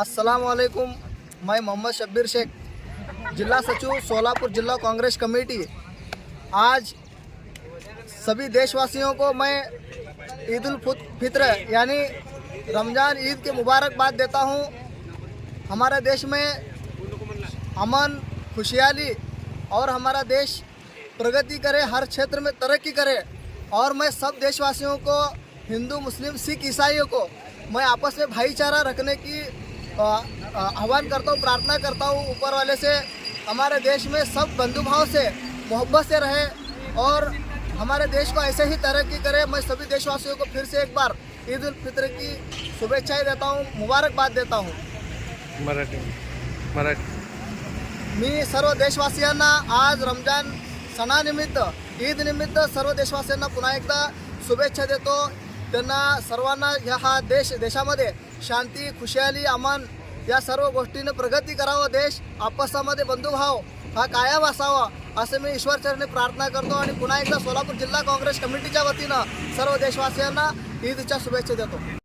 असलकुम मैं मोहम्मद शब्बीर शेख, जिला सचिव, सोलापुर जिला कांग्रेस कमेटी। आज सभी देशवासियों को मैं ईद उल फुत- फित्र, यानी रमज़ान ईद की मुबारकबाद देता हूँ। हमारे देश में अमन खुशहाली और हमारा देश प्रगति करे, हर क्षेत्र में तरक्की करे। और मैं सब देशवासियों को, हिंदू, मुस्लिम, सिख, ईसाइयों को, मैं आपस में भाईचारा रखने की आह्वान करता हूँ प्रार्थना करता हूँ ऊपर वाले से हमारे देश में सब बंधुभाव से मोहब्बत से रहे और हमारे देश को ऐसे ही तरक्की करे। मैं सभी देशवासियों को फिर से एक बार ईद उल फित्र की शुभेच्छाएँ देता हूँ मुबारकबाद देता हूँ। मराठी मराठी। मी सर्व देशवासियांना आज रमज़ान सणानिमित्त ईद निमित्त सर्व देशवासियांना पुन्हा एकदा शुभेच्छा देतो। त्यांना सर्वांना ह्या हा देश देशामध्ये शांती खुशाली अमान या सर्व गोष्टीने प्रगती करावं. देश आपसामध्ये बंधुभाव हा कायम असावा असं मी ईश्वरचरणी प्रार्थना करतो आणि पुन्हा एकदा सोलापूर जिल्हा काँग्रेस कमिटीच्या वतीनं सर्व देशवासियांना ईदच्या शुभेच्छा देतो.